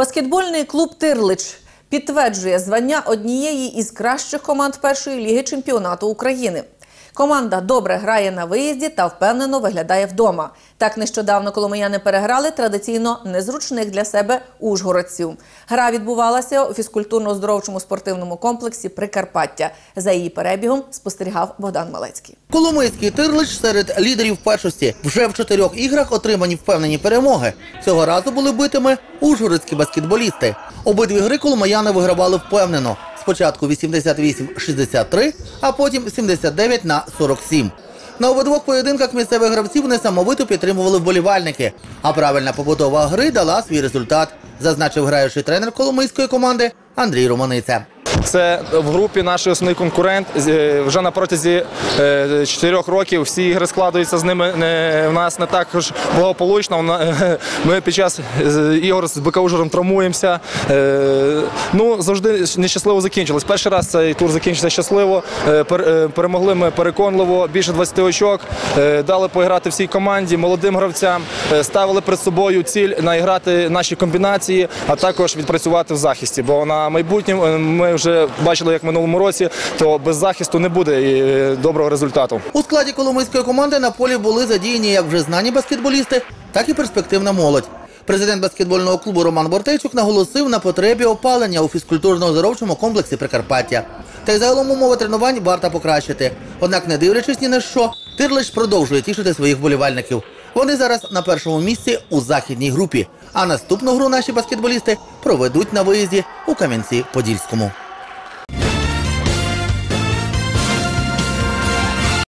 Баскетбольний клуб Тирлич підтверджує звання однієї із кращих команд першої ліги чемпіонату України. Команда добре грає на виїзді та впевнено виглядає вдома. Так нещодавно коломияни переграли традиційно незручних для себе ужгородців. Гра відбувалася у фізкультурно-оздоровчому спортивному комплексі Прикарпаття. За її перебігом спостерігав Богдан Малецький. Коломийський тирлич серед лідерів першості. Вже в чотирьох іграх отримані впевнені перемоги. Цього разу були битими ужгородські баскетболісти. Обидві гри коломияни вигравали впевнено. Спочатку 88-63, а потім 79 на 47. На обидвох поєдинках місцевих гравців несамовито підтримували вболівальники. А правильна побудова гри дала свій результат, зазначив граючий тренер коломийської команди Андрій Романиця. Це в групі наш основний конкурент. Е, Вже на протязі е, чотирьох років всі ігри складаються з ними в нас не так ж благополучно. Ми під час ігор з Ужгородом травмуємося. Е, Ну, завжди нещасливо закінчилось. Перший раз цей тур закінчився щасливо. Пер- Перемогли ми переконливо, більше 20 очок. Дали поіграти всій команді, молодим гравцям. Ставили перед собою ціль наіграти наші комбінації, а також відпрацювати в захисті. Бо на майбутнє ми вже бачили, як в минулому році, то без захисту не буде е, доброго результату. У складі коломийської команди на полі були задіяні як вже знані баскетболісти, так і перспективна молодь. Президент баскетбольного клубу Роман Бортейчук наголосив на потребі опалення у фізкультурно-оздоровчому комплексі Прикарпаття. Та й загалом умови тренувань варто покращити. Однак, не дивлячись ні на що, Тирлич продовжує тішити своїх вболівальників. Вони зараз на першому місці у західній групі. А наступну гру наші баскетболісти проведуть на виїзді у Кам'янці-Подільському.